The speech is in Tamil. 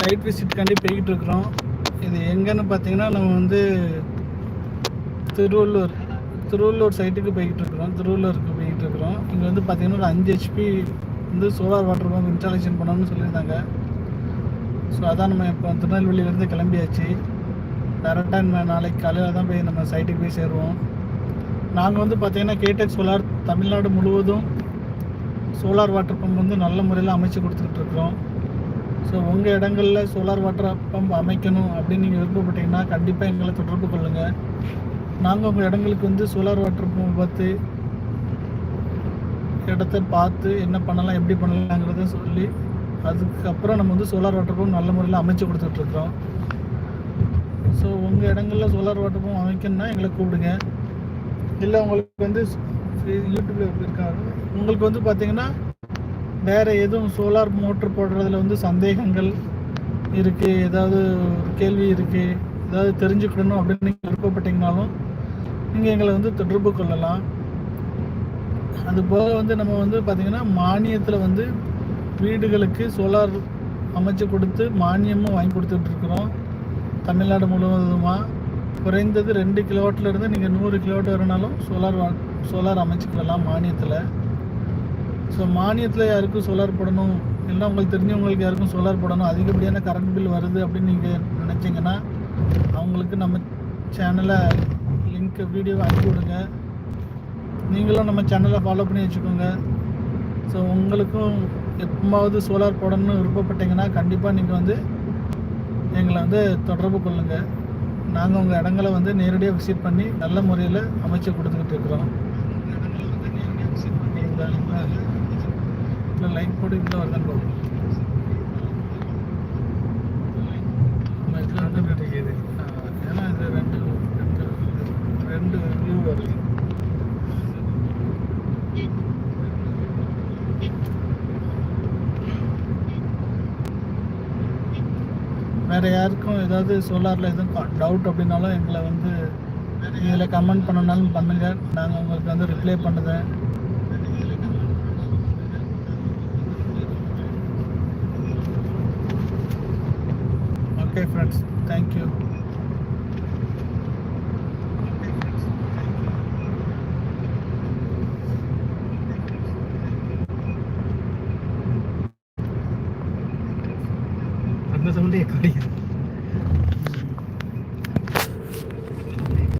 சைட் விசிட்காண்டி போய்கிட்டு இருக்கிறோம். இது எங்கேன்னு பார்த்தீங்கன்னா நம்ம வந்து திருவள்ளூர் திருவள்ளூர் சைட்டுக்கு போய்கிட்டு இருக்கிறோம். திருவள்ளூருக்கு போய்கிட்டு இருக்கிறோம். இங்கே வந்து பார்த்தீங்கன்னா ஒரு அஞ்சு ஹெச்பி வந்து சோலார் வாட்டர் பம்ப் இன்ஸ்டாலேஷன் பண்ணணும்னு சொல்லியிருந்தாங்க. ஸோ அதான் நம்ம இப்போ திருநெல்வேலியிலேருந்து கிளம்பியாச்சு. டேரெக்டாக நாளைக்கு காலையில் தான் போய் நம்ம சைட்டுக்கு போய் சேருவோம். நாங்கள் வந்து பார்த்தீங்கன்னா கேடெக் சோலார் தமிழ்நாடு முழுவதும் சோலார் வாட்டர் பம்ப் வந்து நல்ல முறையில் அமைச்சு கொடுத்துக்கிட்டு இருக்கிறோம். ஸோ உங்கள் இடங்களில் சோலார் வாட்டர் பம்ப் அமைக்கணும் அப்படின்னு நீங்கள் விருப்பப்பட்டீங்கன்னா கண்டிப்பாக எங்களை தொடர்பு கொள்ளுங்கள் நாங்கள் உங்கள் இடங்களுக்கு வந்து சோலார் வாட்டர் பம்ப் பார்த்து இடத்த பார்த்து என்ன பண்ணலாம் எப்படி பண்ணலாங்கிறத சொல்லி அதுக்கப்புறம் நம்ம வந்து சோலார் வாட்டர் பம்ப் நல்ல முறையில் அமைச்சு கொடுத்துட்ருக்குறோம் ஸோ உங்கள் இடங்களில் சோலார் வாட்டர் பம்ப் அமைக்கணும்னா எங்களை கூப்பிடுங்க இல்லை உங்களுக்கு வந்து யூடியூப்ல இருக்காரு உங்களுக்கு வந்து பார்த்தீங்கன்னா வேறு எதுவும் சோலார் மோட்ரு போடுறதுல வந்து சந்தேகங்கள் இருக்குது ஏதாவது ஒரு கேள்வி இருக்குது ஏதாவது தெரிஞ்சுக்கணும் அப்படின்னு நீங்கள் விருப்பப்பட்டீங்கனாலும் நீங்கள் எங்களை வந்து தொடர்பு கொள்ளலாம். அது போக வந்து நம்ம வந்து பார்த்திங்கன்னா மானியத்தில் வந்து வீடுகளுக்கு சோலார் அமைச்சு கொடுத்து மானியமும் வாங்கி கொடுத்துட்ருக்குறோம் தமிழ்நாடு முழுவதுமாக குறைந்தது ரெண்டு கிலோவாட்டிலேருந்து நீங்கள் நூறு கிலோவாட் வரனாலும் சோலார் வா சோலார் அமைச்சுக்கலாம் மானியத்தில். ஸோ மானியத்தில் யாருக்கும் சோலார் போடணும் இல்லை உங்களுக்கு தெரிஞ்சவங்களுக்கு யாருக்கும் சோலார் போடணும் அதிகப்படியான கரண்ட் பில் வருது அப்படின்னு நீங்கள் நினச்சிங்கன்னா அவங்களுக்கு நம்ம சேனலை லிங்க் வீடியோ அனுப்பி விடுங்க. நீங்களும் நம்ம சேனலை ஃபாலோ பண்ணி வச்சுக்கோங்க. ஸோ உங்களுக்கும் எப்போவாவது சோலார் போடணும்னு விருப்பப்பட்டீங்கன்னா கண்டிப்பாக நீங்கள் வந்து எங்களை வந்து தொடர்பு கொள்ளுங்கள் நாங்கள் உங்கள் இடங்களை வந்து நேரடியாக விசிட் பண்ணி நல்ல முறையில் அமைச்சு கொடுத்துக்கிட்டு இருக்கிறோம். இல்லை லைன் போட்டு இதில் வருதான் போகும் நம்ம இதில் வந்து கிடைக்கிது ஏன்னா இது ரெண்டு ரெண்டு ரெண்டு வியூ வருது வேறு யாருக்கும் ஏதாவது சோலாரில் எதுவும் டவுட் அப்படின்னாலும் எங்களை வந்து இதில் கமெண்ட் பண்ணனாலும் பண்ணுங்கள் நாங்கள் உங்களுக்கு வந்து ரிப்ளை பண்ணுதேன் okay friends. Thank you. Sound കേൾക്കാം